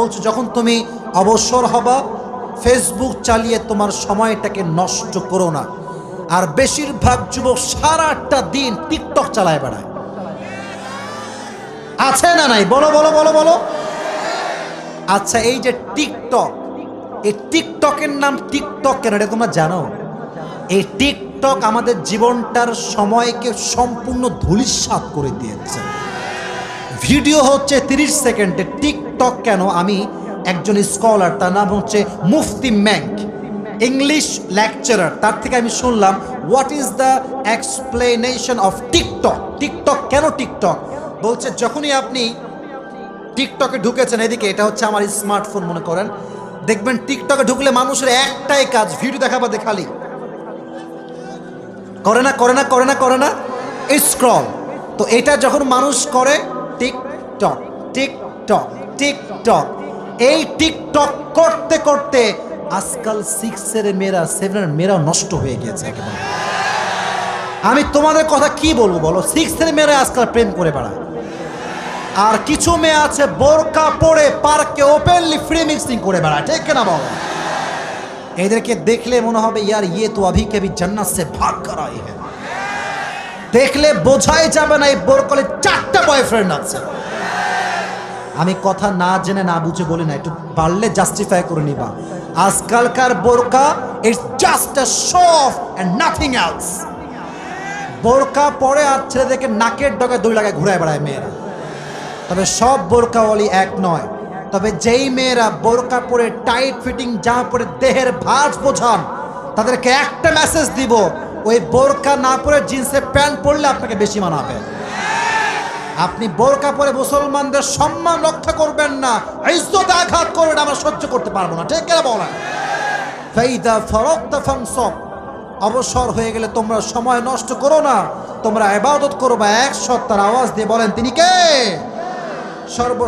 বলছো, যখন তুমি অবসর হবা ফেসবুক চালিয়ে তোমার সময়টাকে নষ্ট করো না। আর বেশিরভাগ যুবক সারাটা দিন টিকটক চালায় বেড়ায়। আছে না নাই? বলো বলো বলো বলো। আচ্ছা এই যে টিকটক এই টিকটকের নাম টিকটক কেন? এটা তোমরা জানো? এই টিকটক আমাদের জীবনটার সময়কে সম্পূর্ণ ধূলিসাৎ করে দিয়েছে। ভিডিও হচ্ছে তিরিশ সেকেন্ডে টিকটক কেন আমি একজন স্কলার, তার নাম হচ্ছে মুফতি ম্যাঙ্ক ইংলিশ লেকচারার, তার থেকে আমি শুনলাম what is the explanation of TikTok? TikTok কেন টিকটক? বলছে, যখনই আপনি টিকটকে ঢুকেছেন এদিকে, এটা হচ্ছে আমার স্মার্টফোন, মনে করেন। দেখবেন টিকটকে ঢুকলে মানুষের একটাই কাজ, ভিডিও দেখা বাদে খালি। করে না করে না করে না করে না স্ক্রল তো এটা যখন মানুষ করে টিকটক টিকটক টিকটক। এই টিকটক করতে করতে আজকাল সিক্স সিক্সের মেয়েরা সেভেনের মেয়েরাও নষ্ট হয়ে গেছে একদম আমি তোমাদের কথা কি বলব বলো? সিক্স সিক্সের মেয়েরা আজকাল প্রেম করে বেড়ায়। আর কিছু মেয়ে আছে বোরকা পরে পার্কে ওপেনলি ফ্রি মিক্সিং করে বেড়ায়, ঠিক না বলো? এদেরকে দেখলে মনে হবে, ইয়ার ইয়ে তো অভি কবি জান্নাত সে ভাগ করাই হ্যাঁ দেখলে বোঝাই যাবে না এই বোরকলে চারটা বয়ফ্রেন্ড আছে। আমি কথা না জেনে না বুঝে বলি না, একটু পারলে জাস্টিফাই করে নিবা। আজকালকার বোরকা it's just a show off and nothing else বোরকা পরে আর ছেলেদেরকে নাকের ডগে দুই লাগায় ঘুরায় বেড়ায় মেয়েরা। তবে সব বোরকা বোরকাওয়ালি এক নয়। তবে যেই মেয়েরা বোরকা পরে টাইট ফিটিং যা পরে দেহের ভাঁজ বোঝান, তাদেরকে একটা মেসেজ দিব ওই বোরকা না পরে জিন্সের প্যান্ট পরলে আপনাকে বেশি মানাবে। আপনি বোরকা পরে মুসলমানদের সম্মান রক্ষা করবেন না, ইজ্জত আঘাত করবেন, আমরা সহ্য করতে পারব না। ঠিক কেনা বলেন? ফাইদা ফরক্তা ফাংসব অবসর হয়ে গেলে তোমরা সময় নষ্ট করো না, তোমরা ইবাদত করো বা এক সত্তার আওয়াজ দিয়ে বলেন, তিনি কে? সর্ব